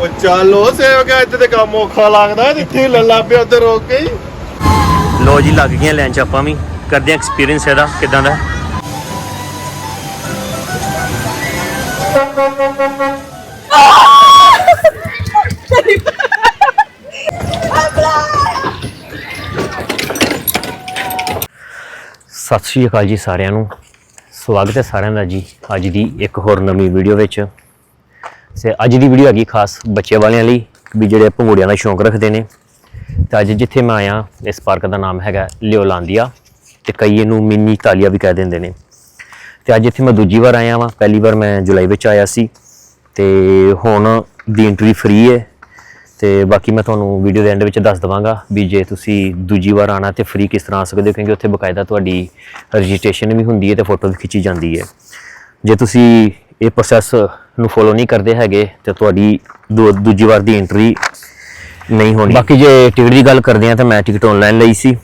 ਉਹ ਚੱਲੋ ਸੇਵਕਾ ਇੱਥੇ ਤੇ ਕੰਮ ਔਖਾ ਲੱਗਦਾ, ਜਿੱਥੇ ਲੱਲਾ ਪਿਆ ਉੱਧਰ ਰੋਕ ਕੇ ਲੋ ਜੀ, ਲੱਗ ਗਈਆਂ ਲੈਣ ਆਪਾਂ ਵੀ। ਕਰਦੇ ਆ ਐਕਸਪੀਰੀਅੰਸ ਇਹਦਾ, ਕਿਦਾਂ ਦਾ? ਸਤਿ ਸ਼੍ਰੀ ਅਕਾਲ ਜੀ ਸਾਰਿਆਂ ਨੂੰ। ਸਵਾਗਤ ਹੈ ਸਾਰਿਆਂ ਦਾ ਜੀ, ਅੱਜ ਦੀ ਇੱਕ ਹੋਰ ਨਵੀਂ ਵੀਡੀਓ ਵਿੱਚ। ਤੇ ਅੱਜ ਦੀ ਵੀਡੀਓ ਹੈਗੀ ਖਾਸ ਬੱਚਿਆਂ ਵਾਲਿਆਂ ਲਈ ਵੀ ਜਿਹੜੇ ਭੰਗੋੜਿਆਂ ਦਾ ਸ਼ੌਂਕ ਰੱਖਦੇ ਨੇ। ਤੇ ਅੱਜ ਜਿੱਥੇ ਮੈਂ ਆਇਆ, ਇਸ ਪਾਰਕ ਦਾ ਨਾਮ ਹੈਗਾ ਲਿਓਲਾਂਦੀਆ ਤੇ ਕਈ ਇਹਨੂੰ ਮਿੰਨੀ ਤਾਲੀਆ ਵੀ ਕਹਿ ਦਿੰਦੇ ਨੇ। ਤੇ ਅੱਜ ਇੱਥੇ ਮੈਂ ਦੂਜੀ ਵਾਰ ਆਇਆ ਵਾਂ, ਪਹਿਲੀ ਵਾਰ ਮੈਂ ਜੁਲਾਈ ਵਿੱਚ ਆਇਆ ਸੀ। ਤੇ ਹੁਣ ਦੀ ਐਂਟਰੀ ਫ੍ਰੀ ਹੈ। ਤੇ ਬਾਕੀ ਮੈਂ ਤੁਹਾਨੂੰ ਵੀਡੀਓ ਦੇ ਐਂਡ ਵਿੱਚ ਦੱਸ ਦਵਾਂਗਾ ਵੀ ਜੇ ਤੁਸੀਂ ਦੂਜੀ ਵਾਰ ਆਣਾ ਤੇ ਫ੍ਰੀ ਕਿਸ ਤਰ੍ਹਾਂ ਆ ਸਕਦੇ ਹੋ, ਕਿਉਂਕਿ ਉੱਥੇ ਬਕਾਇਦਾ ਤੁਹਾਡੀ ਰਜਿਸਟ੍ਰੇਸ਼ਨ ਵੀ ਹੁੰਦੀ ਹੈ ਤੇ ਫੋਟੋ ਵੀ ਖਿੱਚੀ ਜਾਂਦੀ ਹੈ। ਜੇ ਤੁਸੀਂ ਇਹ ਪ੍ਰੋਸੈਸ ਨੂੰ ਫੋਲੋ ਨਹੀਂ ਕਰਦੇ ਹੈਗੇ ਤੇ ਤੁਹਾਡੀ ਦੂ- ਦੂਜੀ ਵਾਰ ਦੀ ਐਂਟਰੀ ਨਹੀਂ ਹੋਣੀ। ਬਾਕੀ ਜੇ ਟਿਕਟ ਦੀ ਗੱਲ ਕਰਦੇ ਆ ਤਾਂ ਮੈਂ ਟਿਕਟ ਆਨਲਾਈਨ ਲਈ ਸੀ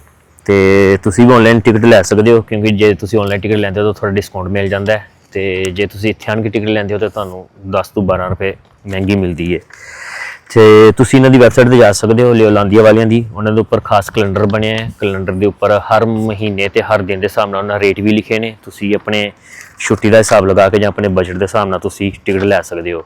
ਤੇ ਤੁਸੀਂ ਵੀ ਆਨਲਾਈਨ ਟਿਕਟ ਲੈ ਸਕਦੇ ਹੋ ਕਿਉਂਕਿ ਜੇ ਤੁਸੀਂ ਆਨਲਾਈਨ ਟਿਕਟ ਲੈਂਦੇ ਹੋ ਤਾਂ ਥੋੜਾ ਡਿਸਕਾਊਂਟ ਮਿਲ ਜਾਂਦਾ ਹੈ ਤੇ ਜੇ ਤੁਸੀਂ ਇੱਥੇ ਆਣ ਕੇ ਟਿਕਟ ਲੈਂਦੇ ਹੋ ਤਾਂ ਤੁਹਾਨੂੰ 10 ਤੋਂ 12 ਰੁਪਏ ਮਹਿੰਗੀ ਮਿਲਦੀ ਹੈ। ਤੇ ਤੁਸੀਂ ਇਹਨਾਂ ਦੀ ਵੈਬਸਾਈਟ ਤੇ ਜਾ ਸਕਦੇ ਹੋ ਲਿਓਲਾਂਦੀਆਂ ਵਾਲਿਆਂ ਦੀ। ਉਹਨਾਂ ਦੇ ਉੱਪਰ ਖਾਸ ਕੈਲੰਡਰ ਬਣਿਆ ਹੈ ਕੈਲੰਡਰ ਦੇ ਉੱਪਰ ਹਰ ਮਹੀਨੇ ਤੇ ਹਰ ਦਿਨ ਦੇ ਹਿਸਾਬ ਨਾਲ ਉਹਨਾਂ ਰੇਟ ਵੀ ਲਿਖੇ ਨੇ। ਤੁਸੀਂ ਆਪਣੇ ਛੁੱਟੀ ਦਾ ਹਿਸਾਬ ਲਗਾ ਕੇ ਜਾਂ ਆਪਣੇ ਬਜਟ ਦੇ ਹਿਸਾਬ ਨਾਲ ਤੁਸੀਂ ਟਿਕਟ ਲੈ ਸਕਦੇ ਹੋ।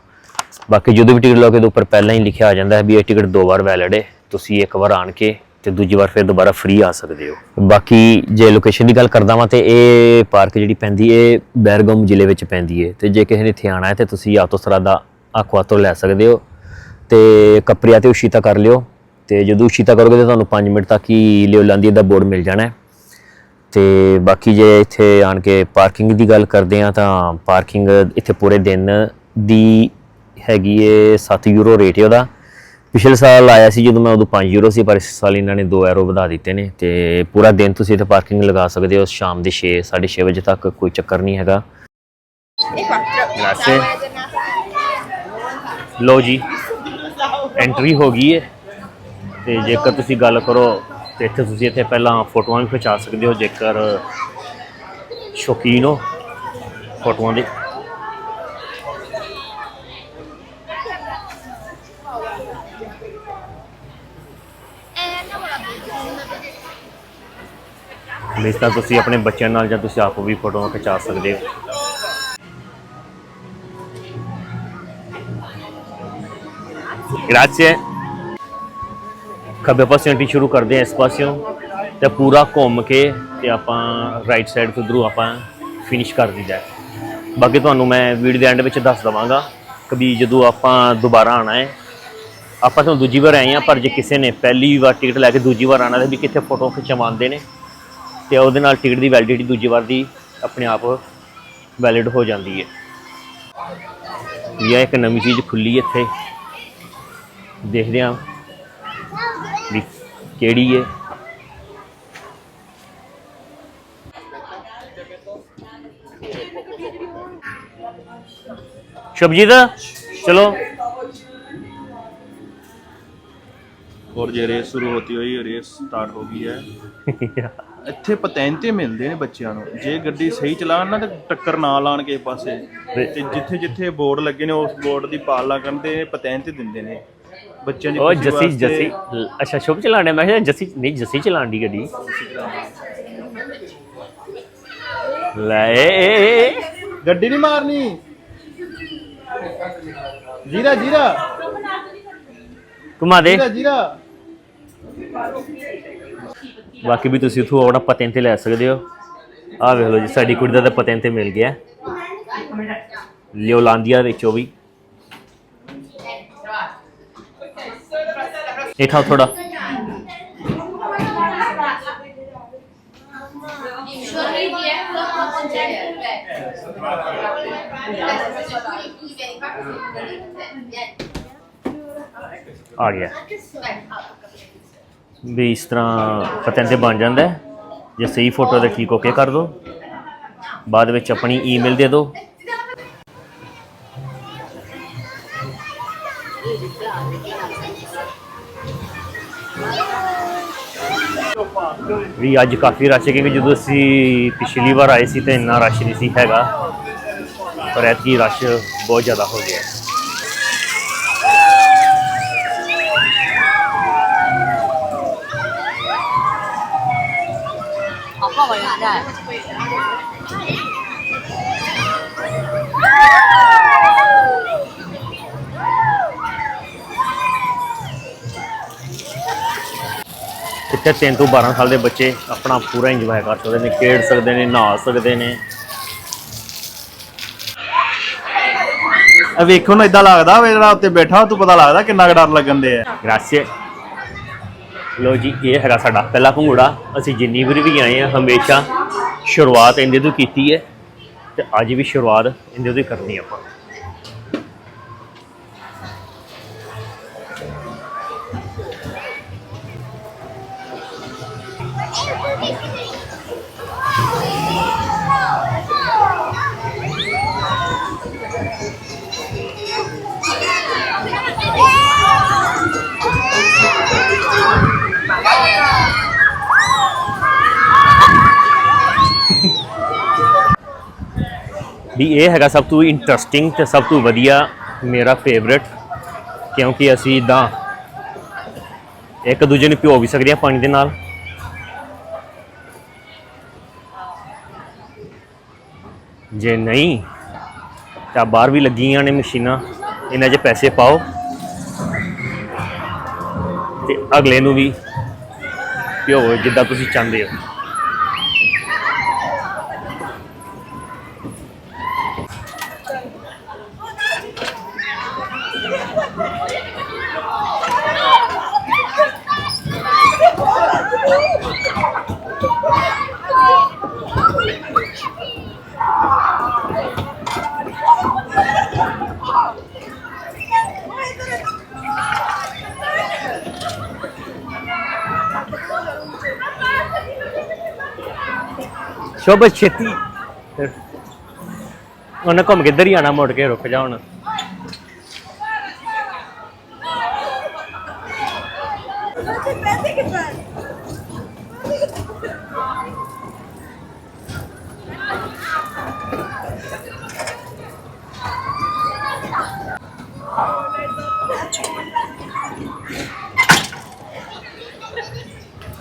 ਬਾਕੀ ਜਦੋਂ ਵੀ ਟਿਕਟ ਲਓਗੇ ਉਹਦੇ ਉੱਪਰ ਪਹਿਲਾਂ ਹੀ ਲਿਖਿਆ ਆ ਜਾਂਦਾ ਹੈ ਵੀ ਇਹ ਟਿਕਟ ਦੋ ਵਾਰ ਵੈਲਿਡ ਹੈ। ਤੁਸੀਂ ਇੱਕ ਵਾਰ ਆਣ ਕੇ ਤੇ ਦੂਜੀ ਵਾਰ ਫਿਰ ਦੁਬਾਰਾ ਫ੍ਰੀ ਆ ਸਕਦੇ ਹੋ। ਬਾਕੀ ਜੇ ਲੋਕੇਸ਼ਨ ਦੀ ਗੱਲ ਕਰਦਾ ਵਾਂ ਤੇ ਇਹ ਪਾਰਕ ਜਿਹੜੀ ਪੈਂਦੀ ਇਹ ਬੈਰਗਮ ਜ਼ਿਲ੍ਹੇ ਵਿੱਚ ਪੈਂਦੀ ਹੈ। ਤੇ ਜੇ ਕਿਸੇ ਨੇ ਇੱਥੇ ਆਣਾ ਹੈ ਤੇ ਤੁਸੀਂ ਆਟੋਸਰਾ ਦਾ ਆਕਵਾ ਤੋਂ ਲੈ ਸਕਦੇ ਹੋ। ਤੇ ਕਪਰੀਆ ਤੇ ਉਸ਼ੀਤਾ ਕਰ ਲਿਓ। ਤੇ ਜਦੋਂ ਉਸ਼ੀਤਾ ਕਰੋਗੇ ਤਾਂ ਤੁਹਾਨੂੰ 5 ਮਿੰਟ ਤੱਕ ਹੀ ਲਿਓਲਾਂਦੀ ਦਾ ਬੋਰਡ ਮਿਲ ਜਾਣਾ ਹੈ। ਤੇ ਬਾਕੀ ਜੇ ਇੱਥੇ ਆਣ ਕੇ ਪਾਰਕਿੰਗ ਦੀ ਗੱਲ ਕਰਦੇ ਆ ਤਾਂ ਪਾਰਕਿੰਗ ਇੱਥੇ ਪੂਰੇ ਦਿਨ ਦੀ ਹੈਗੀ ਏ 7 ਯੂਰੋ ਰੇਟ ਹੈ ਉਹਦਾ। ਪਿਛਲੇ ਸਾਲ ਆਇਆ ਸੀ ਜਦੋਂ ਮੈਂ ਉਦੋਂ 5 ਯੂਰੋ ਸੀ, ਪਰ ਇਸ ਸਾਲ ਇਹਨਾਂ ਨੇ 2 ਯੂਰੋ ਵਧਾ ਦਿੱਤੇ ਨੇ ਤੇ ਪੂਰਾ ਦਿਨ ਤੁਸੀਂ ਇੱਥੇ ਪਾਰਕਿੰਗ ਲਗਾ ਸਕਦੇ ਹੋ। ਸ਼ਾਮ ਦੇ 6 6:30 ਵਜੇ ਤੱਕ ਕੋਈ ਚੱਕਰ ਨਹੀਂ ਹੈਗਾ। Grazie. ਲੋ ਜੀ ਐਂਟਰੀ ਹੋ ਗਈ ਹੈ ਤੇ ਜੇਕਰ ਤੁਸੀਂ ਗੱਲ ਕਰੋ ਤੇ ਇੱਥੇ ਤੁਸੀਂ ਇੱਥੇ ਪਹਿਲਾਂ ਫੋਟੋਆਂ ਵੀ ਖਿਚਾ ਸਕਦੇ ਹੋ, ਜੇਕਰ ਸ਼ੌਕੀਨ ਹੋ ਫੋਟੋਆਂ ਦੇ। ਇਸ ਤਰ੍ਹਾਂ ਤੁਸੀਂ ਆਪਣੇ ਬੱਚਿਆਂ ਨਾਲ ਜਾਂ ਤੁਸੀਂ ਆਪ ਵੀ ਫੋਟੋਆਂ ਖਿਚਾ ਸਕਦੇ ਹੋ। ਗ੍ਰਾzie ਖੱਬੇ ਪਾਸੇ ਐਂਟਰੀ ਸ਼ੁਰੂ ਕਰਦੇ ਹਾਂ ਇਸ ਪਾਸਿਓਂ ਤੇ ਪੂਰਾ ਘੁੰਮ ਕੇ ਤੇ ਆਪਾਂ ਰਾਈਟ ਸਾਈਡ ਤੋਂ ਉਧਰੋਂ ਆਪਾਂ ਫਿਨਿਸ਼ ਕਰ ਦਿੱਤਾ ਬਾਕੀ ਤੁਹਾਨੂੰ ਮੈਂ ਵੀਡੀਓ ਦੇ ਐਂਡ ਵਿੱਚ ਦੱਸ ਦਵਾਂਗਾ ਕਿ ਵੀ ਜਦੋਂ ਆਪਾਂ ਦੁਬਾਰਾ ਆਣਾ ਹੈ, ਆਪਾਂ ਤਾਂ ਦੂਜੀ ਵਾਰ ਆਏ ਆ ਪਰ ਜੇ ਕਿਸੇ ਨੇ ਪਹਿਲੀ ਵਾਰ ਟਿਕਟ ਲੈ ਕੇ ਦੂਜੀ ਵਾਰ ਆਣਾ ਤੇ ਵੀ ਕਿੱਥੇ ਫੋਟੋ ਖਿਚਵਾਉਂਦੇ ਨੇ ਤੇ ਉਹਦੇ ਨਾਲ ਟਿਕਟ ਦੀ ਵੈਲਿਡਿਟੀ ਦੂਜੀ ਵਾਰ ਦੀ ਆਪਣੇ ਆਪ ਵੈਲਿਡ ਹੋ ਜਾਂਦੀ ਹੈ। ਇਹ ਇੱਕ ਨਵੀਂ ਚੀਜ਼ ਖੁੱਲੀ ਇੱਥੇ। ਦੇਖਦੇ ਹਾਂ ਵੀ ਕਿਹੜੀ ਹੈ ਸ਼ਬਜੀਤ ਚਲੋ और ये रेस शुरू होती हुई रेस ਸਟਾਰਟ ਹੋ ਗਈ ਹੈ ਇੱਥੇ ਪਤੈਂਤੇ ਮਿਲਦੇ ਨੇ ਬੱਚਿਆਂ ਨੂੰ ਜੇ ਗੱਡੀ ਸਹੀ ਚਲਾਉਣ ਨਾ ਤੇ ਟੱਕਰ ਨਾ ਲਾਣ ਕਿਸੇ ਪਾਸੇ ਤੇ ਜਿੱਥੇ ਜਿੱਥੇ ਬੋਰਡ ਲੱਗੇ ਨੇ ਉਸ ਬੋਰਡ ਦੀ ਪਾਲਣਾ ਕਰਨ ਤੇ ਪਤੈਂਤੇ ਦਿੰਦੇ ਨੇ ਬੱਚਿਆਂ ਦੀ ਉਹ ਖੁਸ਼ੀ ਜੱਸੀ ਵਾਸਤੇ ਜੱਸੀ। ਅੱਛਾ ਸ਼ੁਭ ਚਲਾਣੇ ਮੈਂ ਕਿਹਾ ਜੱਸੀ ਨਹੀਂ ਜੱਸੀ ਚਲਾਣ ਦੀ ਗੱਡੀ। ਲੈ ਏ, ਏ, ਏ। ਗੱਡੀ ਨਹੀਂ ਮਾਰਨੀ। ਜੀਰਾ ਜੀਰਾ। ਘੁਮਾ ਦੇ। ਜੀਰਾ ਜੀਰਾ। ਬਾਕੀ ਵੀ ਤੁਸੀਂ ਇਥੋਂ ਆਪਣਾ ਪਤਨ ਤੇ ਲੈ ਸਕਦੇ ਹੋ। ਆਹ ਵੇਖ ਲਓ ਜੀ ਸਾਡੀ ਕੁੜੀ ਦਾ ਤਾਂ ਪਤਨ ਤੇ ਮਿਲ ਗਿਆ। ਲਿਓਲਾਂਦੀਆਂ ਵਿੱਚੋਂ ਵੀ। ਇਹ ਖਾਓ ਥੋੜਾ ਆ ਗਿਆ। ਵੀ ਇਸ ਤਰ੍ਹਾਂ ਪਤਨ ਤੇ ਬਣ ਜਾਂਦਾ ਹੈ। ਜੇ ਸਹੀ ਫੋਟੋ ਤੇ ਠੀਕ ਓਕੇ ਕਰ ਦੋ। ਬਾਅਦ ਵਿੱਚ ਆਪਣੀ ਈਮੇਲ ਦੇ ਦਿਓ ਵੀ ਅੱਜ ਕਾਫੀ ਰਸ਼ ਹੈ ਕਿਉਂਕਿ ਜਦੋਂ ਅਸੀਂ ਪਿਛਲੀ ਵਾਰ ਆਏ ਸੀ ਤਾਂ ਇੰਨਾ ਰਸ਼ ਨਹੀਂ ਸੀ ਹੈਗਾ। ਪਰ ਐਤਕੀ ਰਸ਼ ਬਹੁਤ ਜ਼ਿਆਦਾ ਹੋ ਗਿਆ। ਇੱਥੇ 3 ਤੋਂ 12 ਸਾਲ ਦੇ ਬੱਚੇ ਆਪਣਾ ਪੂਰਾ ਇੰਜੋਏ ਕਰ ਸਕਦੇ ਨੇ, ਖੇਡ ਸਕਦੇ ਨੇ, ਨਹਾ ਸਕਦੇ ਨੇ। ਇਹ ਵੇਖੋ ਨਾ ਇਦਾਂ ਲੱਗਦਾ ਵੇ ਜਿਹੜਾ ਉੱਤੇ ਬੈਠਾ ਤੂੰ ਪਤਾ ਲੱਗਦਾ ਕਿੰਨਾ ਕੁ ਡਰ ਲੱਗਣ ਦੇ ਆ। ਗ੍ਰਾਸੀਏ। ਲੋ ਜੀ, ਇਹ ਹੈਗਾ ਸਾਡਾ ਪਹਿਲਾ ਭੰਗੂੜਾ। ਅਸੀਂ ਜਿੰਨੀ ਵਾਰੀ ਵੀ ਆਏ ਆ ਹਮੇਸ਼ਾ ਸ਼ੁਰੂਆਤ ਇਹਦੇ ਤੋਂ ਕੀਤੀ ਹੈ ਤੇ ਅੱਜ ਵੀ ਸ਼ੁਰੂਆਤ ਇਹਦੇ ਤੋਂ ਹੀ ਕਰਨੀ ਆਪਾਂ। ਵੀ ਇਹ ਹੈਗਾ ਸਭ ਤੋਂ ਇੰਟਰਸਟਿੰਗ ਤੇ ਸਭ ਤੋਂ ਵਧੀਆ ਮੇਰਾ ਫੇਵਰਿਟ ਕਿਉਂਕਿ ਅਸੀਂ ਇਦਾਂ ਇੱਕ ਦੂਜੇ ਨੂੰ ਭਿਓ ਵੀ ਸਕਦੇ ਹਾਂ ਪਾਣੀ ਦੇ ਨਾਲ। ਜੇ ਨਹੀਂ, ਤਾਂ ਬਾਹਰ ਵੀ ਲੱਗੀਆਂ ਨੇ ਮਸ਼ੀਨਾਂ, ਇਹਨਾਂ 'ਚ ਪੈਸੇ ਪਾਓ। ਤੇ ਅਗਲੇ ਨੂੰ ਵੀ ਭਿਓ ਜਿੱਦਾਂ ਤੁਸੀਂ ਚਾਹੁੰਦੇ ਹੋ। ਸ਼ੋਭ ਛੇਤੀ ਉਹਨੇ ਘੁੰਮ ਕੇ ਇੱਧਰ ਹੀ ਆਣਾ ਮੁੜ ਕੇ ਰੁਕ ਜਾ ਹੁਣ पैसे कितना है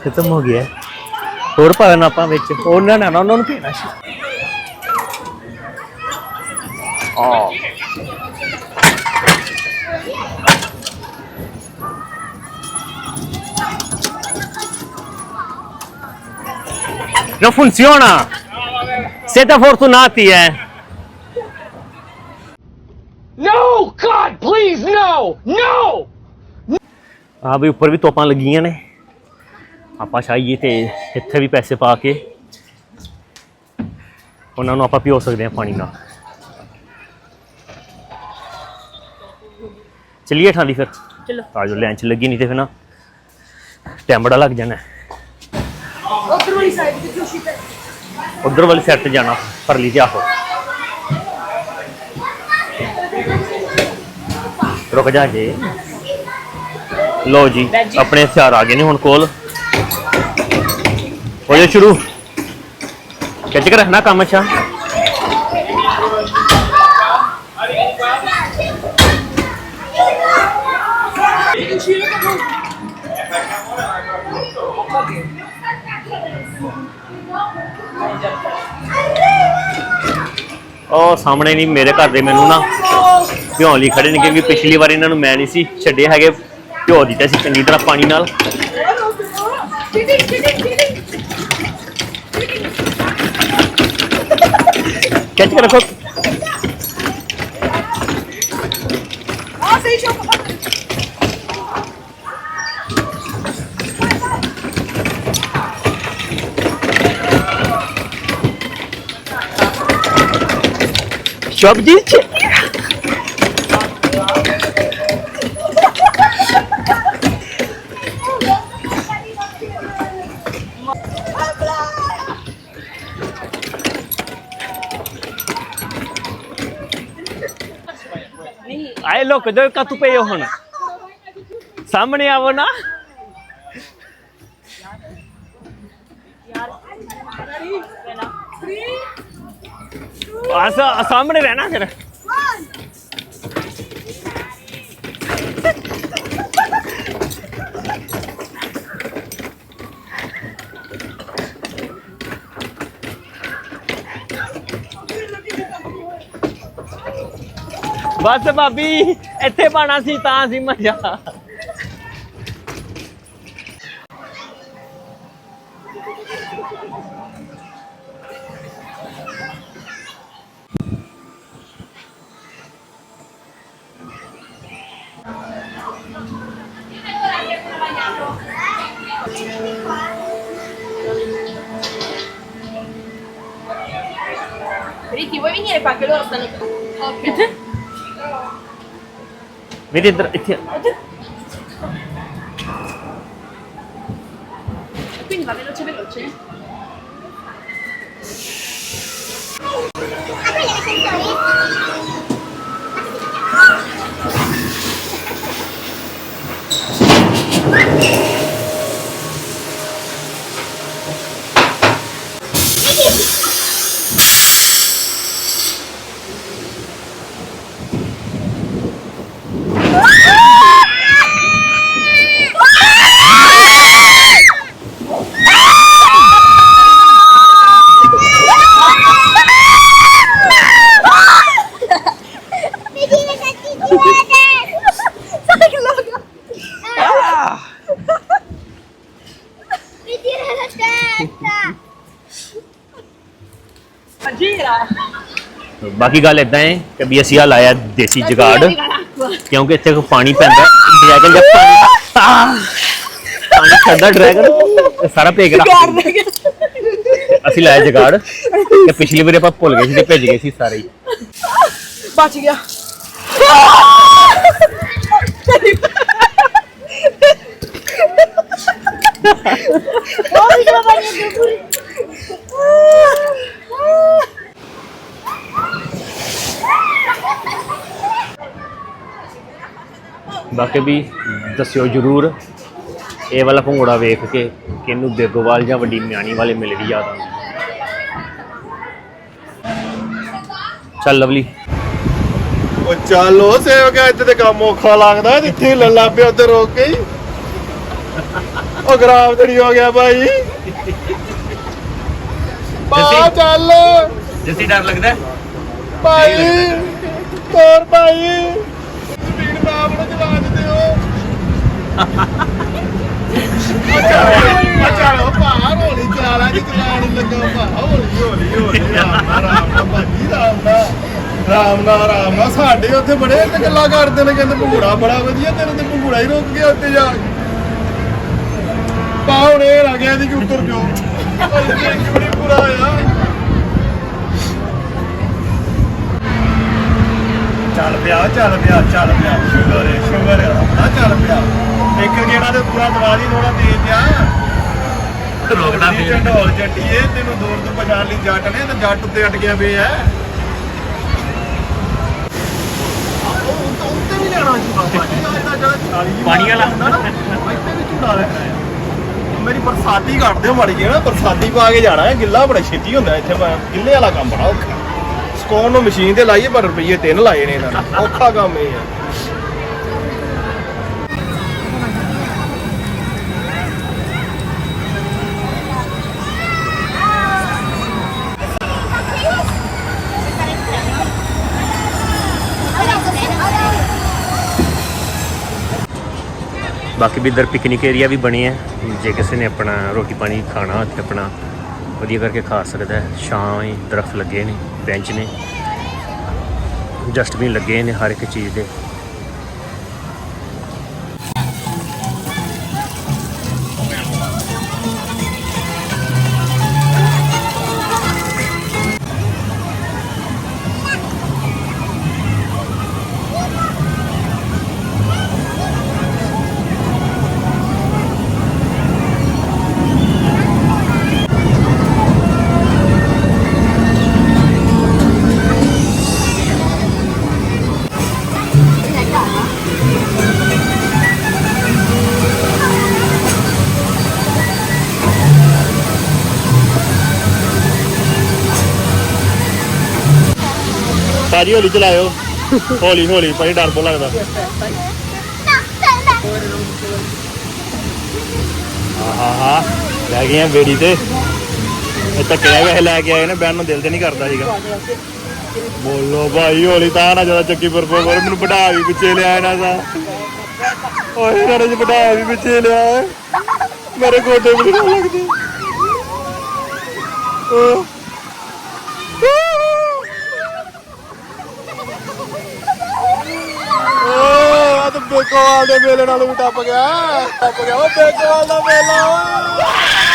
ਖਤਮ ਹੋ ਗਿਆ ਹੋਰ ਪਾ ਆਪਾਂ ਵਿੱਚ ਉਹਨਾਂ ਨਾ ਉਹਨਾਂ ਨੂੰ ਪੀਣਾ ਸੀ ਆ Non funziona! Siete fortunati, eh! No! God, please, no! No! ਆ ਵੀ ਉੱਪਰ ਵੀ ਤੋਪਾਂ ਲੱਗੀਆਂ ਨੇ ਆਪਾਂ ਛਾਈਏ ਤੇ ਇੱਥੇ ਵੀ ਪੈਸੇ ਪਾ ਕੇ ਉਹਨਾਂ ਨੂੰ ਆਪਾਂ ਪੀਓ ਸਕਦੇ ਹਾਂ ਪਾਣੀ ਨਾਲ। ਚਲਿਏ ਠਾਲੀ ਫਿਰ? ਚਲੋ। ਆਜੋ ਲੈਂਚ ਲੱਗੀ ਨਹੀਂ ਤੇ ਫਿਰ ਨਾ ਟਾਈਮ ਬੜਾ ਲੱਗ ਜਾਣਾ। ਉੱਧਰ ਵਾਲੀ ਸਾਈਡ ਤੇ ਜੋਸ਼ੀ ਤੇ। ਉਧਰ ਵਾਲੀ ਸਾਈਡ ਤੇ ਜਾਣਾ ਪਰਲੀ ਤੇ ਆਹੋ। ਰੁਕ ਜਾ ਜੀ। ਲੋ ਜੀ। ਆਪਣੇ ਹਥਿਆਰ ਆ ਗਏ ਨੇ ਹੁਣ ਕੋਲ। ਹੋ ਜਾ ਸ਼ੁਰੂ। ਖਿੱਚ ਕੇ ਰੱਖਣਾ ਕੰਮ ਅੱਛਾ। ਉਹ ਸਾਹਮਣੇ ਨਹੀਂ, ਮੇਰੇ ਘਰ ਦੇ ਮੈਨੂੰ ਨਾ ਭਿਉਣ ਲਈ ਖੜੇ ਨੇ, ਕਿਉਂਕਿ ਪਿਛਲੀ ਵਾਰ ਇਹਨਾਂ ਨੂੰ ਮੈਂ ਨਹੀਂ ਸੀ ਛੱਡੇ ਹੈਗੇ। ਭਿਓ ਦਿੱਤਾ ਸੀ ਚੰਗੀ ਤਰ੍ਹਾਂ ਪਾਣੀ ਨਾਲ। గట్టిగా రకో সব দিয়েছে ਆਏ ਲੋਕ ਜੋ ਕੱਤੂ ਪਏ ਹੋ ਹੁਣ। ਸਾਹਮਣੇ ਆਵੋ ਨਾ। ਆਸਾ ਸਾਹਮਣੇ ਰਹਿਣਾ ਫਿਰ। ਬਸ ਭਾਬੀ ਇੱਥੇ ਪਾਣਾ ਸੀ ਤਾਂ ਸੀ ਮਜ਼ਾ Ricky, vuoi venire qua che loro stanno... Ok. मेरी इधर इथे Quindi va veloce veloce. ਬਾਕੀ ਗੱਲ ਇਦਾਂ ਹੈ ਕਿ ਵੀ ਅਸੀਂ ਆ ਲਾਇਆ ਦੇਸੀ ਜਗਾੜ. ਕਿਉਂਕਿ ਇੱਥੇ ਕੋਈ ਪਾਣੀ ਪੈਂਦਾ ਡਰੈਗਨ ਦਾ ਪਾਣੀ! ਪਾਣੀ ਪੈਂਦਾ ਡਰੈਗਨ ਸਾਰਾ ਭੇਗ ਰੱਖ ਅਸੀਂ ਲਾਇਆ ਜਗਾੜ ਤੇ ਪਿਛਲੀ ਵਾਰੀ ਆਪਾਂ ਭੁੱਲ ਗਏ ਸੀ ਤੇ ਭੇਜ ਗਏ ਸੀ ਸਾਰੇ ਹੀ Baci via. ਬਾਕੀ ਵੀ ਦੱਸਿਓ ਜਰੂਰ। ਇਹ ਵਾਲਾ ਭੰਗੜਾ ਵੇਖ ਕੇ ਕਿਹਨੂੰ ਬੇਗੋਵਾਲ ਜਾਂ ਵੱਡੀ ਮਿਆਣੀ ਵਾਲੇ ਮਿਲੇ ਦੀ ਯਾਦ ਆਉਂਦੀ। ਚੱਲ ਲਵਲੀ। ਉਹ ਚੱਲ ਉਹ ਸੇਵਕਾ ਇੱਥੇ ਤੇ ਕੰਮ ਔਖਾ ਲੱਗਦਾ ਹੀ ਲੱਲਾ ਪਿਆ ਉੱਧਰ ਰੋਕ ਕੇ। ਉਹ ਖਰਾਬ ਤੜੀ ਹੋ ਗਿਆ ਭਾਈ। ਪਾ ਚੱਲ। ਜਿਸੀ ਡਰ ਲੱਗਦਾ? ਭਾਈ ਤੋਰ ਭਾਈ। ਸਪੀਡ ਬਾਪ ਨੂੰ ਚਲਾ ਦਿੰਦੇ ਹੋ ਭਾ ਹੌਲੀ ਚਲਾ ਜੀ ਚਲਾਣ ਲੱਗਾ ਭਾ ਹੌਲੀ ਹੌਲੀ ਹੌਲੀ ਰਾਮ ਨਾਲ ਰਾਮ ਨਾਲ ਭਾਜੀ ਨਾਲ ਰਾਮ ਨਾਲ ਸਾਡੇ ਉੱਥੇ ਬੜੇ ਤੇ ਗੱਲਾਂ ਕਰਦੇ ਨੇ ਕਹਿੰਦੇ ਭੰਗੂੜਾ ਬੜਾ ਵਧੀਆ ਤੇਰੇ ਤੇ ਭੰਗੂੜਾ ਹੀ ਰੁਕ ਗਿਆ ਉੱਤੇ ਜਾ ਕੇ ਭਾ ਲੱਗ ਗਿਆ ਦੀ ਕਿ ਉੱਤਰ ਜਾਓ ਭਾਈ ਇਹ ਬੜੀ ਚੱਲ ਪਿਆ ਚੱਲ ਪਿਆ ਚੱਲ ਪਿਆ। ਸ਼ੁਗਰ ਹੈ ਸ਼ੁਗਰ ਹੈ। ਆਪਣਾ ਚੱਲ ਪਿਆ। ਇੱਕ ਗੇੜਾ ਤੇ ਪੂਰਾ ਦਵਾ ਦੀ ਥੋੜਾ ਤੇਜ਼ ਆ ਰੋਕਦਾ ਜੀ ਢੋਲ ਜੱਟੀਏ ਤੈਨੂੰ ਦੂਰ ਤੋਂ ਪਛਾਣ ਲਈ ਜੱਟ ਨੇ ਤੇ ਜੱਟ ਉੱਤੇ ਅਟ ਗਿਆ ਵੇ ਆ ਉੱਤੇ ਵੀ ਲੈਣਾ ਸੀ ਬਾਬਾ ਜੀ ਆਹ ਜਿਹੜਾ ਜਿਹੜਾ 40 ਪਾਣੀ ਵਾਲਾ? ਹੁੰਦਾ ਨਾ, ਇੱਥੇ ਵੀ ਝੂਲਾ ਲੈਣਾ ਆ ਮੇਰੀ ਬਰਸਾਤੀ ਕੱਢ ਦਿਓ ਮਾੜੀ ਨਾ ਬਰਸਾਤੀ ਪਾ ਕੇ ਜਾਣਾ ਹੈ। ਗਿੱਲਾ ਬੜਾ ਛੇਤੀ ਹੁੰਦਾ ਇੱਥੇ ਗਿੱਲੇ ਵਾਲਾ ਕੰਮ ਬੜਾ ਔਖਾ। ਸਕੋਨ ਨੂੰ ਮਸ਼ੀਨ ਤੇ ਲਾਈਏ ਪਰ ਰੁਪਈਏ ਤਿੰਨ ਲਾਏ ਨੇ ਇਹਨਾਂ ਨੇ। ਔਖਾ ਕੰਮ ਇਹ ਹੈ। ਬਾਕੀ ਵੀ ਇੱਧਰ ਪਿਕਨਿਕ ਏਰੀਆ ਵੀ ਬਣੇ ਹੈ। ਜੇ ਕਿਸੇ ਨੇ ਆਪਣਾ ਰੋਟੀ ਪਾਣੀ ਖਾਣਾ ਤੇ ਆਪਣਾ ਵਧੀਆ ਕਰਕੇ ਖਾ ਸਕਦਾ ਹੈ। ਛਾਂ ਹੀ, ਦਰਖਤ ਲੱਗੇ ਨੇ, ਬੈਂਚ ਨੇ। ਡਸਟਬਿਨ ਲੱਗੇ ਨੇ ਹਰ ਇੱਕ ਚੀਜ਼ ਦੇ। ਭਾਜੀ ਹੌਲੀ ਚਲਾਇਓ। ਹੌਲੀ ਹੌਲੀ, ਭਾਈ ਡਰ ਬੋ ਲੱਗਦਾ। ਹਾਂ ਲੈ ਗਏ ਆ ਬੇੜੀ ਤੇ। ਇਹ ਧੱਕੇ ਵੈਸੇ ਲੈ ਕੇ ਆਏ ਨੇ ਬੈਨ ਨੂੰ ਦਿਲ ਤੇ ਨਹੀਂ ਕਰਦਾ ਸੀਗਾ। ਬੋਲੋ ਭਾਈ, ਹੌਲੀ ਤਾਂ ਨਾ ਜ਼ਿਆਦਾ ਚੱਕੀ ਪਰ ਪਰ ਮੈਨੂੰ ਵਢਾ ਵੀ ਪਿੱਛੇ ਲਿਆ ਇਹਨਾਂ ਦਾ। ਓਏ, ਇਹਨਾਂ ਨੇ ਵਢਾ ਵੀ ਪਿੱਛੇ ਲਿਆ ਮੇਰੇ ਗੋਡੇ ਵੀ ਲੱਗਦੇ। ਓ ਓ ਆ ਤਾਂ ਬੇਕਵਾਲ ਦੇ ਮੇਲੇ ਨਾਲ ਵੀ ਟੱਪ ਗਿਆ ਟੱਪ ਗਿਆ ਉਹ ਬੇਕਵਾਲ ਦਾ ਮੇਲਾ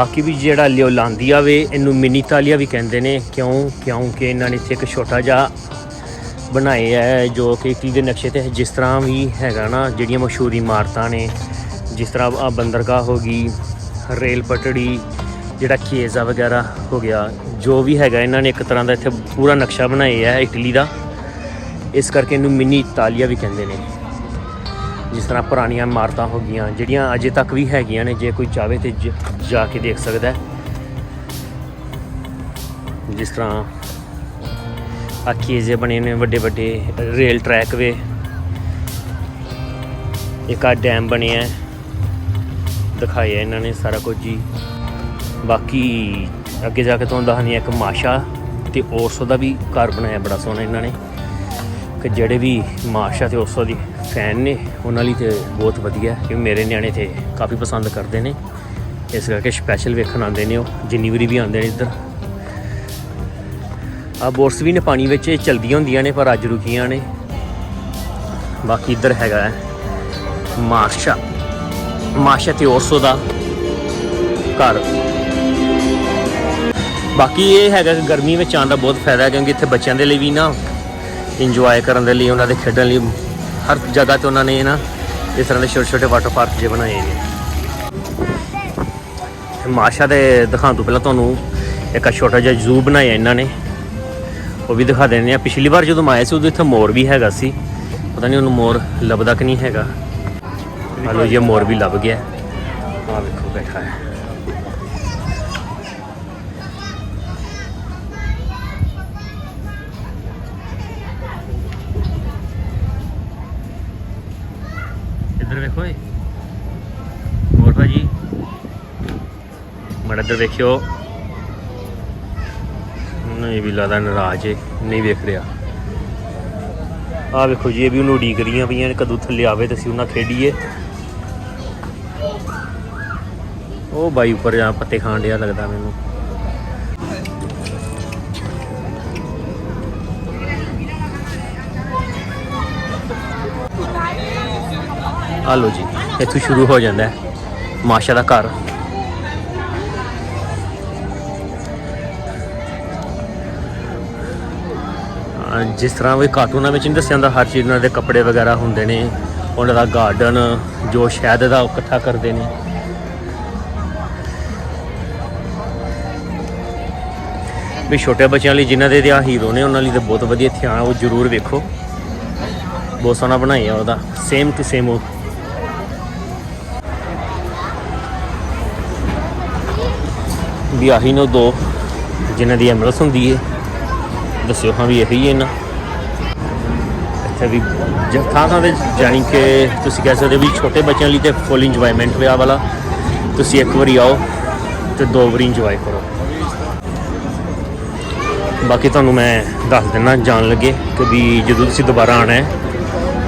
ਬਾਕੀ ਵੀ ਜਿਹੜਾ ਲਿਓ ਲਾਂਦੀਆ ਵੇ, ਇਹਨੂੰ ਮਿਨੀ ਤਾਲੀਆ ਵੀ ਕਹਿੰਦੇ ਨੇ। ਕਿਉਂ? ਕਿਉਂਕਿ ਇਹਨਾਂ ਨੇ ਇੱਥੇ ਇੱਕ ਛੋਟਾ ਜਿਹਾ ਬਣਾਏ ਹੈ ਜੋ ਕਿ ਇਟਲੀ ਦੇ ਨਕਸ਼ੇ ਤੇ ਜਿਸ ਤਰ੍ਹਾਂ ਵੀ ਹੈਗਾ ਨਾ, ਜਿਹੜੀਆਂ ਮਸ਼ਹੂਰ ਇਮਾਰਤਾਂ ਨੇ, ਜਿਸ ਤਰ੍ਹਾਂ ਆ ਬੰਦਰਗਾਹ ਹੋ ਗਈ, ਰੇਲ ਪਟੜੀ, ਜਿਹੜਾ ਕੇਜ਼ਾ ਵਗੈਰਾ ਹੋ ਗਿਆ, ਜੋ ਵੀ ਹੈਗਾ, ਇਹਨਾਂ ਨੇ ਇੱਕ ਤਰ੍ਹਾਂ ਦਾ ਇੱਥੇ ਪੂਰਾ ਨਕਸ਼ਾ ਬਣਾਇਆ ਹੈ ਇਟਲੀ ਦਾ। ਇਸ ਕਰਕੇ ਇਹਨੂੰ ਮਿਨੀ ਤਾਲੀਆ ਵੀ ਕਹਿੰਦੇ ਨੇ। ਜਿਸ ਤਰ੍ਹਾਂ ਪੁਰਾਣੀਆਂ ਇਮਾਰਤਾਂ ਹੋ ਗਈਆਂ, ਜਿਹੜੀਆਂ ਅਜੇ ਤੱਕ ਵੀ ਹੈਗੀਆਂ ਨੇ, ਜੇ ਕੋਈ ਚਾਹਵੇ ਤੇ ਜਾ ਕੇ ਦੇਖ ਸਕਦਾ ਜਿਸ ਤਰ੍ਹਾਂ ਆ ਕੀਜ਼ੇ ਬਣੇ ਨੇ ਵੱਡੇ ਵੱਡੇ ਰੇਲ ਟਰੈਕ ਵੇ। ਇੱਕ ਆ ਡੈਮ ਬਣਿਆ ਦਿਖਾਇਆ ਇਹਨਾਂ ਨੇ ਸਾਰਾ ਕੁਝ ਜੀ। ਬਾਕੀ ਅੱਗੇ ਜਾ ਕੇ ਤੁਹਾਨੂੰ ਦੱਸਣੀ ਇੱਕ ਮਾਸ਼ਾ ਤੇ ਔਰਸੋ ਦਾ ਵੀ ਘਰ ਬਣਾਇਆ, ਬੜਾ ਸੋਹਣਾ ਇਹਨਾਂ ਨੇ। ਕਿ ਜਿਹੜੇ ਵੀ ਮਾਸ਼ਾ ਤੇ ਔਰਸੋ ਦੀ ਫੈਨ ਨੇ, ਉਹਨਾਂ ਲਈ ਤੇ ਬਹੁਤ ਵਧੀਆ ਕਿ ਮੇਰੇ ਨਿਆਣੇ ਤੇ ਕਾਫੀ ਪਸੰਦ ਕਰਦੇ ਨੇ। ਇਸ ਕਰਕੇ ਸਪੈਸ਼ਲ ਵੇਖਣ ਆਉਂਦੇ ਨੇ ਉਹ, ਜਿੰਨੀ ਵਾਰੀ ਵੀ ਆਉਂਦੇ ਨੇ ਇੱਧਰ। ਆ ਬੋਟਸ ਵੀ ਨੇ ਪਾਣੀ ਵਿੱਚ, ਇਹ ਚਲਦੀਆਂ ਹੁੰਦੀਆਂ ਨੇ, ਪਰ ਅੱਜ ਰੁਕੀਆਂ ਨੇ। ਬਾਕੀ ਇੱਧਰ ਹੈਗਾ ਹੈ, ਮਾਸ਼ਾ ਮਾਸ਼ਾ ਤੇ ਔਰਸੋ ਦਾ ਘਰ। ਬਾਕੀ ਇਹ ਹੈਗਾ ਕਿ ਗਰਮੀ ਵਿੱਚ ਆਉਣ ਦਾ ਬਹੁਤ ਫਾਇਦਾ ਹੈ ਕਿਉਂਕਿ ਇੱਥੇ ਬੱਚਿਆਂ ਦੇ ਲਈ ਵੀ ਨਾ ਇੰਜੋਏ ਕਰਨ ਦੇ ਲਈ, ਉਹਨਾਂ ਦੇ ਖੇਡਣ ਲਈ ਹਰ ਜਗ੍ਹਾ ਤੇ ਉਹਨਾਂ ਨੇ ਨਾ ਇਸ ਤਰ੍ਹਾਂ ਦੇ ਛੋਟੇ ਛੋਟੇ ਵਾਟਰ ਪਾਰਕ ਜੇ ਬਣਾਏ ਨੇ। ਮਾਸ਼ਾ ਦੇ ਦਿਖਾਉਣ ਤੋਂ ਪਹਿਲਾਂ ਤੁਹਾਨੂੰ ਇੱਕ ਛੋਟਾ ਜਿਹਾ ਜ਼ੂ ਬਣਾਇਆ ਇਹਨਾਂ ਨੇ। ਉਹ ਵੀ ਦਿਖਾ ਦਿੰਦੇ ਆ। ਪਿਛਲੀ ਵਾਰ ਜਦੋਂ ਮੈਂ ਸੀ, ਉਦੋਂ ਇੱਥੇ ਮੋਰ ਵੀ ਹੈਗਾ ਸੀ। ਪਤਾ ਨਹੀਂ ਉਹਨੂੰ ਮੋਰ ਲੱਭਦਾ ਕਿ ਨਹੀਂ ਹੈਗਾ। ਹਲੋ ਇਹ ਮੋਰ ਵੀ ਲੱਭ ਗਿਆ। ਆ ਵੇਖੋ ਬੈਠਾ ਹੈ। ਇੱਧਰ ਹੋਰ ਭਾਜੀ? ਮੜਾ ਇੱਧਰ ਵੇਖਿਓ। ਨਹੀਂ ਵੀ ਲੱਗਦਾ ਨਾਰਾਜ਼ ਏ, ਨਹੀਂ ਵੇਖ ਰਿਹਾ। ਆ ਵੇਖੋ ਜੀ, ਇਹ ਵੀ ਉਹਨੂੰ ਉਡੀਕ ਰਹੀਆਂ ਪਈਆਂ ਨੇ, ਕਦੋਂ ਥੱਲੇ ਆਵੇ ਤੇ ਅਸੀਂ ਉਹਨਾਂ ਖੇਡੀਏ। ਉਹ ਬਾਈ ਉੱਪਰ ਜਾਂ ਪੱਤੇ ਖਾਣ ਡਿਆ ਲੱਗਦਾ ਮੈਨੂੰ। ਆ ਲੋ ਜੀ, ਇੱਥੋਂ ਸ਼ੁਰੂ ਹੋ ਜਾਂਦਾ ਹੈ। ਮਾਸ਼ਾ ਦਾ ਘਰ। ਜਿਸ ਤਰ੍ਹਾਂ ਵੀ ਕਾਰਟੂਨਾਂ ਵਿੱਚ ਨਹੀਂ ਦੱਸਿਆ ਜਾਂਦਾ, ਹਰ ਚੀਜ਼ ਉਹਨਾਂ ਦੇ ਕੱਪੜੇ ਵਗੈਰਾ ਹੁੰਦੇ ਨੇ, ਉਹਨਾਂ ਦਾ ਗਾਰਡਨ ਜੋ ਸ਼ਹਿਦ ਦਾ ਇਕੱਠਾ ਕਰਦੇ ਨੇ। ਵੀ ਛੋਟੇ ਬੱਚਿਆਂ ਲਈ ਜਿਨ੍ਹਾਂ ਦੇ ਆ ਹੀਰੋ ਨੇ, ਉਹਨਾਂ ਲਈ ਤਾਂ ਬਹੁਤ ਵਧੀਆ ਇੱਥੇ ਆਉਣਾ ਉਹ ਜ਼ਰੂਰ ਵੇਖੋ। ਬਹੁਤ ਸੋਹਣਾ ਬਣਾਇਆ ਉਹਦਾ। ਸੇਮ ਟੂ ਸੇਮ ਉਹ ਵੀ ਆਹੀ ਨੇ ਦੋ, ਜਿਨ੍ਹਾਂ ਦੀ ਐਮਰਸ ਹੁੰਦੀ ਹੈ ਦੱਸਿਓ ਹਾਂ ਵੀ ਇਹੀ ਹੈ ਨਾ ਇੱਥੇ ਵੀ, ਜ- ਥਾਂ ਥਾਂ ਤੇ ਜਾਣੀ ਕਿ ਤੁਸੀਂ ਕਹਿ ਸਕਦੇ ਹੋ ਵੀ ਛੋਟੇ ਬੱਚਿਆਂ ਲਈ ਤੇ ਫੁੱਲ ਇੰਜੋਇਮੈਂਟ ਵਿਆਹ ਵਾਲਾ। ਤੁਸੀਂ ਇੱਕ ਵਾਰੀ ਆਓ ਤੇ ਦੋ ਵਾਰੀ ਇੰਜੋਏ ਕਰੋ। ਬਾਕੀ ਤੁਹਾਨੂੰ ਮੈਂ ਦੱਸ ਦਿੰਦਾ ਜਾਣ ਲੱਗੇ ਕਿ ਵੀ ਜਦੋਂ ਤੁਸੀਂ ਦੁਬਾਰਾ ਆਣਾ ਹੈ,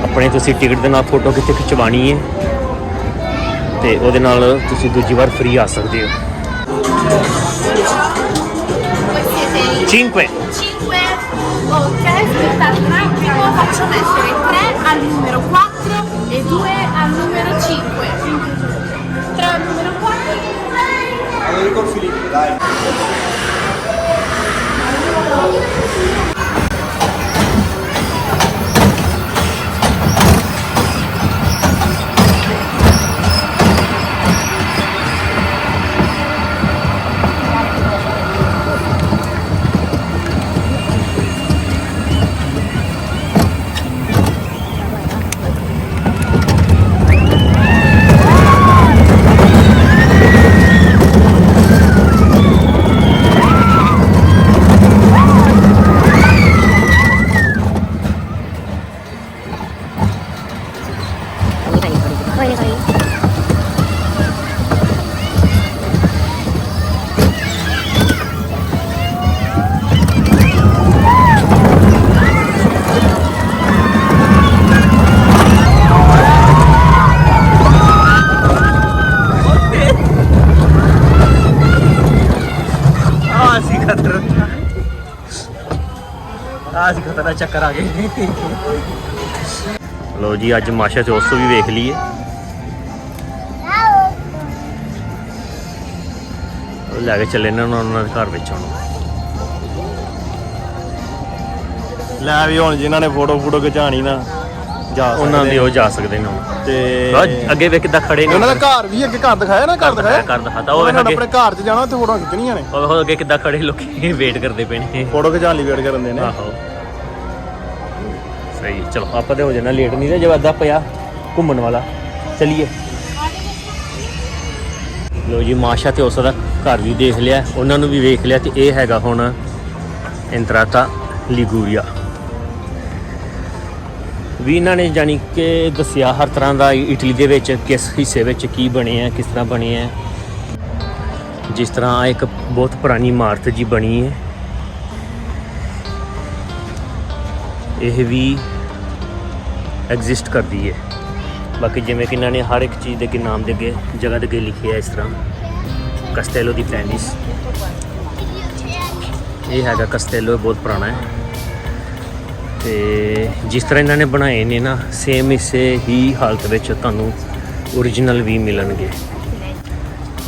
ਆਪਣੇ ਤੁਸੀਂ ਟਿਕਟ ਦੇ ਨਾਲ ਫੋਟੋ ਕਿੱਥੇ ਖਿਚਵਾਣੀ ਹੈ ਤੇ ਉਹਦੇ ਨਾਲ ਤੁਸੀਂ ਦੂਜੀ ਵਾਰ ਫ੍ਰੀ ਆ ਸਕਦੇ ਹੋ। 5 5 ok aspettate un attimo faccio mettere 3 al numero 4 e 2 al numero 5 3 al numero 4 allora con Filippo dai. ਆ ਸੀ ਖਤਰ ਦਾ ਚੱਕਰ ਆ ਗਏ ਲੋ ਜੀ ਅੱਜ ਮਾਸ਼ਾ ਤੇ ਉਸ ਵੀ ਵੇਖ ਲਈਏ। ਉਹ ਲੈ ਕੇ ਚੱਲੇ ਇਹਨਾਂ ਨੂੰ ਉਹਨਾਂ ਦੇ ਘਰ ਵਿੱਚ ਹੁਣ। ਲੈ ਵੀ ਹੁਣ ਜਿਨ੍ਹਾਂ ਨੇ ਫੋਟੋ ਫੋਟੋ ਖਿਚਾਣੀ ਨਾ ਜਾ ਉਹਨਾਂ ਦੇ ਉਹ ਜਾ ਸਕਦੇ ਨੇ ਤੇ ਅੱਗੇ ਵੇਖ ਕਿੱਦਾਂ ਖੜੇ ਨੇ ਉਹਨਾਂ ਦਾ ਘਰ ਵੀ ਅੱਗੇ ਘਰ ਦਿਖਾਇਆ ਨਾ ਘਰ ਦਿਖਾਇਆ ਕਰ ਦਿਖਾਤਾ। ਉਹ ਅੱਗੇ। ਆਪਣੇ ਘਰ 'ਚ ਜਾਣਾ ਤੇ ਫੋਟੋਆਂ ਖਿੱਚਣੀਆਂ ਨੇ। ਉਹ ਅੱਗੇ ਕਿੱਦਾਂ ਖੜੇ ਲੋਕੀ ਵੇਟ ਕਰਦੇ ਪਏ ਨੇ। ਫੋਟੋ ਖਿਚਾਣ ਲਈ ਵੇਟ ਕਰਨ ਦੇ ਨੇ। ਆਹੋ। ਸਹੀ ਚਲੋ, ਆਪਾਂ ਤੇ ਹੋ ਜਾਣਾ ਲੇਟ ਨਹੀਂ ਤੇ ਜੇ ਅੱਧਾ ਪਿਆ ਘੁੰਮਣ ਵਾਲਾ। ਚਲਿਏ। ਲੋ ਜੀ, ਮਾਸ਼ਾ ਤੇ ਉਸ ਦਾ ਘਰ ਵੀ ਦੇਖ ਲਿਆ, ਉਹਨਾਂ ਨੂੰ ਵੀ ਵੇਖ ਲਿਆ ਤੇ ਇਹ ਹੈਗਾ ਹੁਣ ਇੰਤਰਾਤਾ ਲਿਗੂਰੀਆ। ਵੀ ਇਹਨਾਂ ਨੇ ਜਾਨੀ ਕਿ ਦੱਸਿਆ ਹਰ ਤਰ੍ਹਾਂ ਦਾ ਇਟਲੀ ਦੇ ਵਿੱਚ ਕਿਸ ਹਿੱਸੇ ਵਿੱਚ ਕੀ ਬਣੇ ਬਣਿਆ ਕਿਸ ਤਰ੍ਹਾਂ ਬਣੇ ਬਣਿਆ ਜਿਸ ਤਰ੍ਹਾਂ ਇੱਕ ਬਹੁਤ ਪੁਰਾਣੀ ਇਮਾਰਤ ਜੀ ਬਣੀ ਹੈ। ਇਹ ਵੀ ਐਗਜ਼ਿਸਟ ਕਰਦੀ ਹੈ ਬਾਕੀ ਜਿਵੇਂ ਕਿ ਇਹਨਾਂ ਨੇ ਹਰ ਇੱਕ ਚੀਜ਼ ਦੇ ਅੱਗੇ ਨਾਮ ਦੇ ਅੱਗੇ, ਜਗ੍ਹਾ ਦੇ ਅੱਗੇ ਲਿਖਿਆ ਹੈ ਇਸ ਤਰ੍ਹਾਂ। ਕਸਟੈਲੋ ਦੀ ਪੈਨਿਸ ਇਹ ਹੈਗਾ ਕਸਟੈਲੋ ਬਹੁਤ ਪੁਰਾਣਾ ਹੈ। ਤੇ ਜਿਸ ਤਰ੍ਹਾਂ ਇਹਨਾਂ ਨੇ ਬਣਾਏ ਨੇ ਨਾ ਸੇਮ ਇਸੇ ਹੀ ਹਾਲਤ ਵਿੱਚ ਤੁਹਾਨੂੰ origignal ਵੀ ਮਿਲਣਗੇ।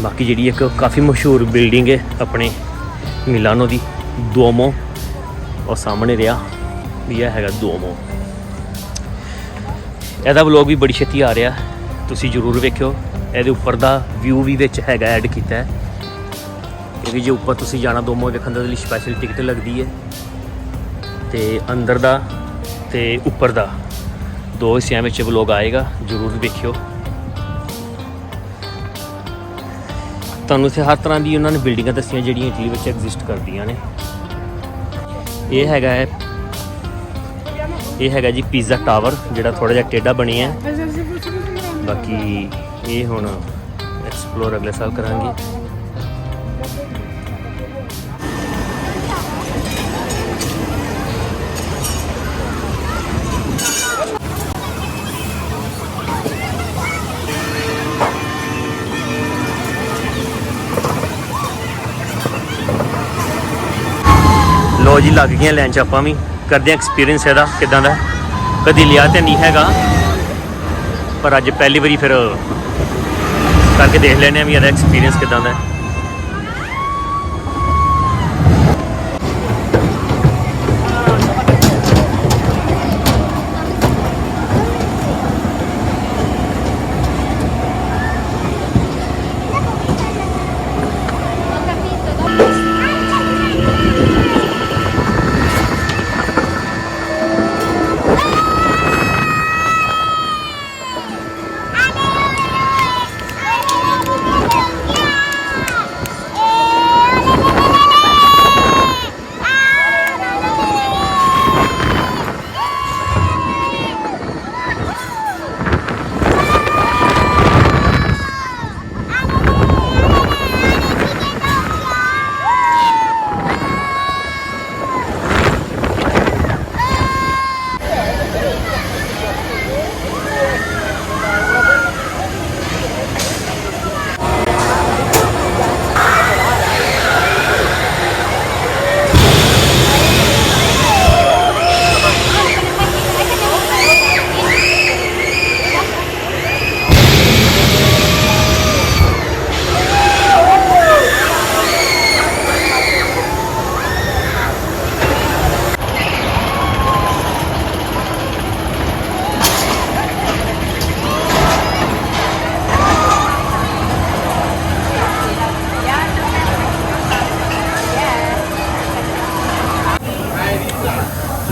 ਬਾਕੀ ਜਿਹੜੀ ਇੱਕ ਕਾਫੀ ਮਸ਼ਹੂਰ ਬਿਲਡਿੰਗ ਹੈ ਆਪਣੇ ਮਿਲਾਨੋ ਦੀ ਦੋਮੋ ਉਹ ਸਾਹਮਣੇ ਰਿਹਾ। ਵੀ ਇਹ ਹੈਗਾ ਦੋਮੋ ਇਹਦਾ ਵਲੌਗ ਵੀ ਬੜੀ ਛੇਤੀ ਆ ਰਿਹਾ। ਤੁਸੀਂ ਜਰੂਰ ਵੇਖਿਓ। ਇਹਦੇ ਉੱਪਰ ਦਾ ਵਿਊ ਵੀ ਵਿੱਚ ਹੈਗਾ ਐਡ ਕੀਤਾ ਹੈ। ਕਿਉਂਕਿ ਜੇ ਉੱਪਰ ਤੁਸੀਂ ਜਾਣਾ ਦੋਮੋ ਵੇਖਣ ਦੇ ਲਈ ਸਪੈਸ਼ਲ ਟਿਕਟ ਲੱਗਦੀ ਹੈ। ਤੇ ਅੰਦਰ ਦਾ ਤੇ ਉੱਪਰ ਦਾ। ਦੋ ਹਿੱਸਿਆਂ ਵਿੱਚ ਵਲੌਗ ਆਏਗਾ, ਜਰੂਰ ਵੇਖਿਓ। ਤੁਹਾਨੂੰ ਇੱਥੇ ਹਰ ਤਰ੍ਹਾਂ ਦੀ ਉਹਨਾਂ ਨੇ ਬਿਲਡਿੰਗਾਂ ਦੱਸੀਆਂ ਜਿਹੜੀਆਂ ਇਟਲੀ ਵਿੱਚ ਐਗਜ਼ਿਸਟ ਕਰਦੀਆਂ ਨੇ। ਇਹ ਹੈਗਾ ਹੈ ਇਹ ਹੈਗਾ ਜੀ ਪੀਜ਼ਾ ਟਾਵਰ, ਜਿਹੜਾ ਥੋੜਾ ਜਿਹਾ ਟੇਢਾ ਬਣਿਆ ਹੈ। ਬਾਕੀ ਇਹ ਹੁਣ ਐਕਸਪਲੋਰ ਅਗਲੇ ਸਾਲ ਕਰਾਂਗੇ। ਲੋ ਜੀ, ਲੱਗ ਗਈਆਂ ਲੈਂਚ ਆਪਾਂ ਵੀ। ਕਰਦੇ ਆ ਐਕਸਪੀਰੀਅੰਸ ਇਹਦਾ, ਕਿਦਾਂ ਦਾ? ਕਦੀ ਲਿਆ ਤੇ ਨਹੀਂ ਹੈਗਾ। ਪਰ ਅੱਜ ਪਹਿਲੀ ਵਾਰੀ ਫਿਰ ਕਰਕੇ ਦੇਖ ਲੈਨੇ ਆ ਵੀ ਇਹਦਾ ਐਕਸਪੀਰੀਅੰਸ ਕਿਦਾਂ ਦਾ ਹੈ।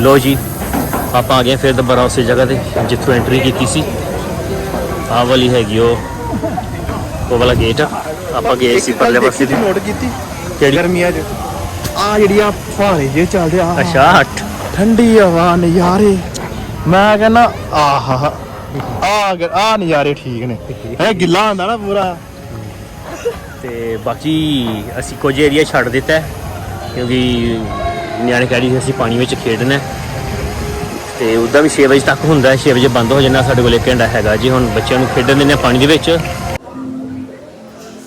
ਲੋ ਜੀ ਆਪਾਂ ਆ ਗਏ ਫਿਰ ਦੁਬਾਰਾ ਉਸੇ ਜਗ੍ਹਾ ਤੇ ਜਿੱਥੋਂ ਐਂਟਰੀ ਕੀਤੀ ਸੀ। ਆਹ ਵਾਲੀ ਹੈਗੀ ਉਹ ਉਹ ਵਾਲਾ ਗੇਟ ਆਪਾਂ ਗਏ ਸੀ ਪਰਲੇ ਪਾਸੇ ਦੀ ਨੋਟ ਕੀਤੀ? ਕਿਹੜੀ? ਗਰਮੀਆਂ 'ਚ। ਆ ਜਿਹੜੀ ਆ ਫੁਹਾਰੇ ਜੇ ਚੱਲਦੇ ਆ ਅੱਛਾ ਹਟ ਠੰਡੀ ਹਵਾ ਨਜ਼ਾਰੇ। ਮੈਂ ਕਹਿੰਦਾ ਆਹਾ ਆ ਆ ਨਜ਼ਾਰੇ ਠੀਕ ਨੇ। ਹੈ ਗਿੱਲਾ ਹੁੰਦਾ ਨਾ ਪੂਰਾ। ਤੇ ਬਾਕੀ ਅਸੀਂ ਕੁਝ ਏਰੀਆ ਛੱਡ ਦਿੱਤਾ ਕਿਉਂਕਿ ਨਿਆਣੇ ਕਹਿ ਰਹੇ ਸੀ, ਅਸੀਂ ਪਾਣੀ ਵਿੱਚ ਖੇਡਣਾ ਹੈ। ਤੇ ਉਹਦਾ ਵੀ 6 ਵਜੇ ਤੱਕ ਹੁੰਦਾ ਹੈ 6 ਵਜੇ ਬੰਦ ਹੋ ਜਾਂਦਾ, ਸਾਡੇ ਕੋਲ ਇੱਕ ਘੰਟਾ ਹੈਗਾ ਜੀ, ਹੁਣ ਬੱਚਿਆਂ ਨੂੰ ਖੇਡਣ ਦਿੰਦੇ ਹਾਂ ਪਾਣੀ ਦੇ ਵਿੱਚ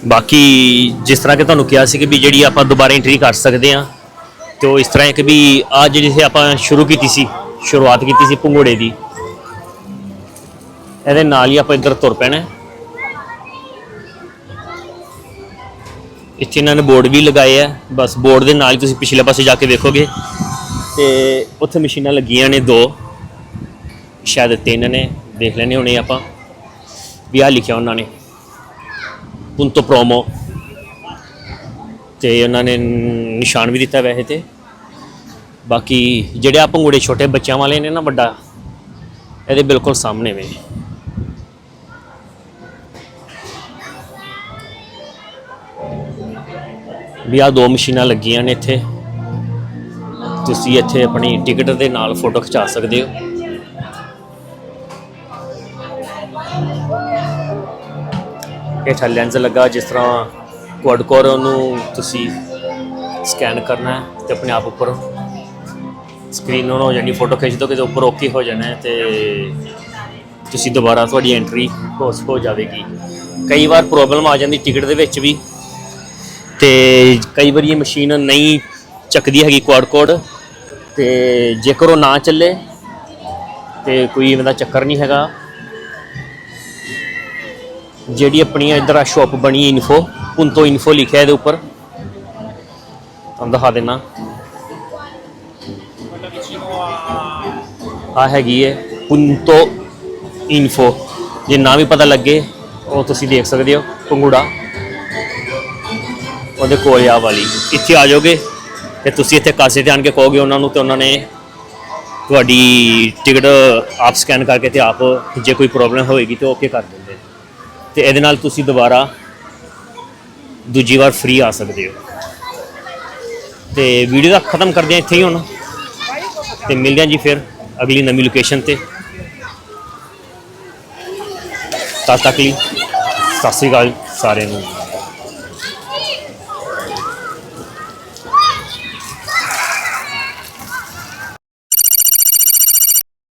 ਬਾਕੀ ਜਿਸ ਤਰ੍ਹਾਂ ਕਿ ਤੁਹਾਨੂੰ ਕਿਹਾ ਸੀ ਕਿ ਵੀ ਜਿਹੜੀ ਆਪਾਂ ਦੁਬਾਰਾ ਐਂਟਰੀ ਕਰ ਸਕਦੇ ਆ ਤੇ ਉਹ ਇਸ ਤਰ੍ਹਾਂ ਇੱਕ ਵੀ ਆ ਜਿਹੜੀ ਸੀ ਆਪਾਂ ਸ਼ੁਰੂ ਕੀਤੀ ਸੀ, ਸ਼ੁਰੂਆਤ ਕੀਤੀ ਸੀ ਭੰਗੂੜੇ ਦੀ, ਇਹਦੇ ਨਾਲ ਹੀ ਆਪਾਂ ਇੱਧਰ ਤੁਰ ਪੈਣਾ ਇੱਥੇ ਇਹਨਾਂ ਨੇ ਬੋਰਡ ਵੀ ਲਗਾਏ ਆ। ਬਸ ਬੋਰਡ ਦੇ ਨਾਲ ਹੀ ਤੁਸੀਂ ਪਿਛਲੇ ਪਾਸੇ ਜਾ ਕੇ ਵੇਖੋਗੇ। ਤੇ ਉੱਥੇ ਮਸ਼ੀਨਾਂ ਲੱਗੀਆਂ ਨੇ ਦੋ। ਸ਼ਾਇਦ ਤਿੰਨ ਨੇ, ਦੇਖ ਲੈਣੇ ਹੋਣੇ ਆਪਾਂ। ਵੀ ਆਹ ਲਿਖਿਆ ਉਹਨਾਂ ਨੇ। ਪੁੰਤੋ ਪ੍ਰੋਮੋ ਤੇ ਉਹਨਾਂ ਨੇ ਨਿਸ਼ਾਨ ਵੀ ਦਿੱਤਾ ਵੈਸੇ ਤੇ। ਬਾਕੀ ਜਿਹੜੇ ਆ ਭੰਗੂੜੇ ਛੋਟੇ ਬੱਚਿਆਂ ਵਾਲੇ ਨੇ ਨਾ ਵੱਡਾ, ਇਹਦੇ ਬਿਲਕੁਲ ਸਾਹਮਣੇ ਵੇ। ਵੀ ਆ ਦੋ ਮਸ਼ੀਨਾਂ ਲੱਗੀਆਂ ਨੇ ਇੱਥੇ। ਤੁਸੀਂ ਇੱਥੇ ਆਪਣੀ ਟਿਕਟ ਦੇ ਨਾਲ ਫੋਟੋ ਖਿਚਾ ਸਕਦੇ ਹੋ। ਹੇਠਾਂ ਲੈਂਸ ਲੱਗਾ, ਜਿਸ ਤਰ੍ਹਾਂ ਕੁਆਡ ਕੋਰ ਉਹਨੂੰ ਤੁਸੀਂ ਸਕੈਨ ਕਰਨਾ ਹੈ ਤੇ ਆਪਣੇ ਆਪ ਉੱਪਰ ਸਕਰੀਨ ਔਨ ਹੋ ਜਾਣੀ ਫੋਟੋ ਖਿੱਚ ਦੋ ਕਿਤੇ ਉੱਪਰ ਓਕੇ ਹੋ ਜਾਣਾ ਹੈ ਤੇ ਤੁਸੀਂ ਦੁਬਾਰਾ ਤੁਹਾਡੀ ਐਂਟਰੀ ਹੋ ਹੋ ਜਾਵੇਗੀ। ਕਈ ਵਾਰ ਪ੍ਰੋਬਲਮ ਆ ਜਾਂਦੀ ਟਿਕਟ ਦੇ ਵਿੱਚ ਵੀ। ਤੇ ਕਈ ਵਾਰੀ ਇਹ ਮਸ਼ੀਨ ਨਹੀਂ ਚੱਕਦੀ ਹੈਗੀ ਕੁਆਡ ਕੋਡ ਤੇ ਜੇਕਰ ਉਹ ਨਾ ਚੱਲੇ ਤੇ ਕੋਈ ਇਹਦਾ ਚੱਕਰ ਨਹੀਂ ਹੈਗਾ। ਜਿਹੜੀ ਆਪਣੀ ਇੱਧਰ ਆ ਸ਼ਾਪ ਬਣੀ ਇਨਫੋ ਪੁੰਤੋ ਇਨਫੋ ਲਿਖਿਆ ਇਹਦੇ ਉੱਪਰ। ਤੁਹਾਨੂੰ ਦਿਖਾ ਦੇਣਾ। ਆ ਹੈਗੀ ਹੈ ਪੁੰਤੋ ਇਨਫੋ ਜੇ ਨਾ ਵੀ ਪਤਾ ਲੱਗੇ, ਉਹ ਤੁਸੀਂ ਦੇਖ ਸਕਦੇ ਹੋ, ਪੰਗੂੜਾ। ਉਹਦੇ ਕੋਲ ਆ ਵਾਲੀ। ਇੱਥੇ ਆ ਜਾਓਗੇ ਤੇ ਤੁਸੀਂ ਇੱਥੇ ਕਾਸੇ ਤੇ ਆਣ ਕੇ ਕਹੋਗੇ ਉਹਨਾਂ ਨੂੰ ਤੇ ਉਹਨਾਂ ਨੇ ਤੁਹਾਡੀ ਟਿਕਟ ਆਪ ਸਕੈਨ ਕਰਕੇ ਤੇ ਆਪ ਜੇ ਕੋਈ ਪ੍ਰੋਬਲਮ ਹੋਏਗੀ ਤੇ ਓਕੇ ਕਰ ਦਿੰਦੇ। ਨੇ। ਤੇ ਇਹਦੇ ਨਾਲ ਤੁਸੀਂ ਦੁਬਾਰਾ ਦੂਜੀ ਵਾਰ ਫ੍ਰੀ ਆ ਸਕਦੇ ਹੋ। ਤੇ ਵੀਡੀਓ ਦਾ ਖਤਮ ਕਰਦੇ ਹਾਂ ਇੱਥੇ ਹੀ ਹੁਣ। ਤੇ ਮਿਲਦੇ ਹਾਂ ਜੀ ਫਿਰ ਅਗਲੀ ਨਵੀਂ ਲੋਕੇਸ਼ਨ ਤੇ। ਤਦ ਤੱਕ ਲਈ ਸਤਿ ਸ਼੍ਰੀ ਅਕਾਲ ਸਾਰਿਆਂ ਨੂੰ।